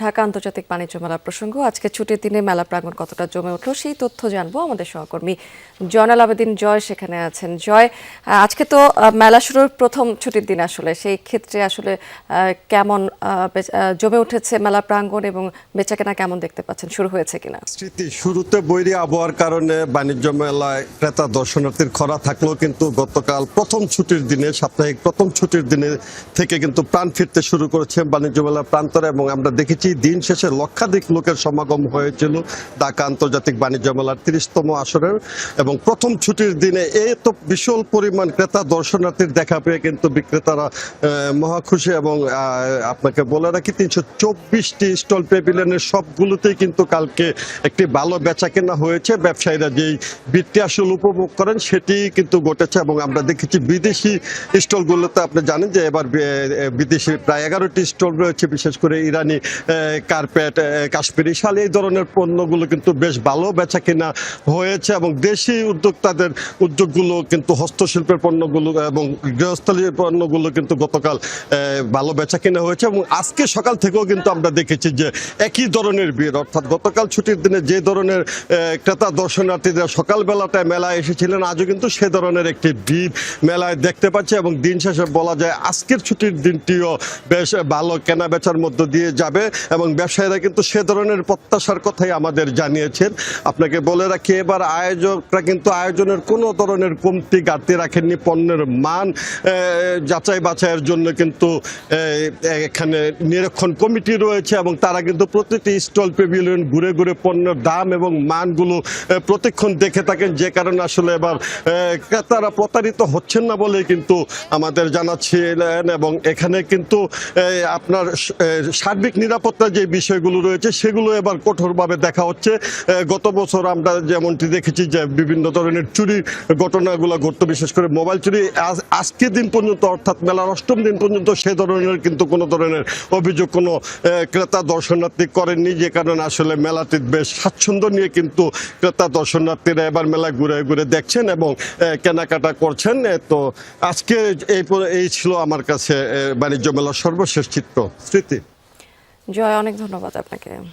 ঢাকা আন্তর্জাতিক বাণিজ্য মেলা প্রসঙ্গ। আজকে ছুটির দিনে মেলা প্রাঙ্গণ কতটা জমে উঠল সেই তথ্য জানব আমাদের সহকর্মী জয়নাল আবেদিন জয়, সেখানে আছেন জয়। আজকে তো মেলা শুরুর প্রথম ছুটির দিন আসলে। সেই ক্ষেত্রে আসলে কেমন জমে উঠেছে মেলা প্রাঙ্গণ এবং বেচাকেনা কেমন দেখতে পাচ্ছেন? শুরু হয়েছে কিনা? স্মৃতি, শুরুতে বৈরী আবহাওয়ার কারণে বাণিজ্য মেলায় ক্রেতা দর্শনার্থীর খরা থাকলেও কিন্তু গতকাল প্রথম ছুটির দিনে, সাপ্তাহিক প্রথম ছুটির দিনে থেকে কিন্তু প্রাণ ফিরতে শুরু করেছে বাণিজ্য মেলা প্রান্তরে এবং আমরা দেখেছি দিন শেষে লক্ষাধিক লোকের সমাগম হয়েছিল ঢাকা আন্তর্জাতিক বাণিজ্য মেলার তিরিশতম আসরের। এবং প্রথম ছুটির দিনে এত বিশাল পরিমাণ ক্রেতা দর্শনার্থীর দেখা পেয়ে কিন্তু বিক্রেতারা মহাখুশি এবং আপনাকে বলে রাখি তিনশো চব্বিশটি স্টল পেভিলিয়নের সবগুলোতেই কিন্তু কালকে একটি ভালো বেচা কেনা হয়েছে। ব্যবসায়ীরা যেই বৃত্তি আসল উপভোগ করেন সেটি কিন্তু ঘটেছে এবং আমরা দেখেছি বিদেশি স্টলগুলোতে আপনি জানেন যে এবার বিদেশি প্রায় এগারোটি স্টল রয়েছে, বিশেষ করে ইরানি কার্পেট কাশ্মীরি শাল, এই ধরনের পণ্যগুলো কিন্তু বেশ ভালো বেচা কেনা হয়েছে এবং দেশি উদ্যোক্তাদের উদ্যোগগুলো কিন্তু হস্তশিল্পের পণ্যগুলো এবং গৃহস্থলী পণ্যগুলো কিন্তু গতকাল ভালো বেচা কেনা হয়েছে এবং আজকে সকাল থেকেও কিন্তু আমরা দেখেছি যে একই ধরনের ভিড়। অর্থাৎ গতকাল ছুটির দিনে যে ধরনের ক্রেতা দর্শনার্থীরা সকালবেলাটায় মেলায় এসেছিলেন, আজও কিন্তু সে ধরনের একটি ভিড় মেলায় দেখতে পাচ্ছি এবং দিন শেষে বলা যায় আজকের ছুটির দিনটিও বেশ ভালো কেনা বেচার মধ্য দিয়ে যাবে। এবং ব্যবসায়ীরা কিন্তু সে ধরনের প্রত্যাশার কথাই আমাদের জানিয়েছেন। আপনাকে বলে রাখি এবার আয়োজকরা কিন্তু আয়োজনের কোনো ধরনের কমতি ঘাটতি রাখেননি পণ্যের মান যাচাই বাছাইয়ের জন্য কিন্তু এখানে নিরীক্ষণ কমিটি রয়েছে এবং তারা কিন্তু প্রতিটি স্টল পেভিলিয়ন ঘুরে ঘুরে পণ্যের দাম এবং মানগুলো প্রতিক্ষণ দেখে থাকেন। যে কারণে আসলে এবার ক্রেতারা প্রতারিত হচ্ছেন না বলে কিন্তু আমাদের জানাচ্ছিলেন এবং এখানে কিন্তু আপনার সার্বিক আহ, সার্বিক নিরাপত্তার যে বিষয়গুলো রয়েছে, সেগুলো এবার কঠোরভাবে দেখা হচ্ছে। গত বছর আমরা যেমনটি দেখেছি যে বিভিন্ন ধরনের চুরি ঘটনাগুলো ঘটতো, বিশেষ করে মোবাইল চুরি। আজ- আজকের দিন পর্যন্ত, অর্থাৎ মেলার অষ্টম দিন পর্যন্ত সে ধরনের কিন্তু কোনো ধরনের অভিযোগ কোনো ক্রেতা দর্শনার্থী করেননি। যে কারণে আসলে মেলাটি বেশ স্বাচ্ছন্দ্য নিয়ে কিন্তু ক্রেতা দর্শনার্থীরা এবার মেলায় ঘুরে ঘুরে দেখছেন এবং কেনাকাটা করছেন। তো আজকে এই এই ছিল আমার কাছে বাণিজ্য মেলার সর্বশেষ চিত্র। স্মৃতি। জয় অনেক ধন্যবাদ আপনাকে।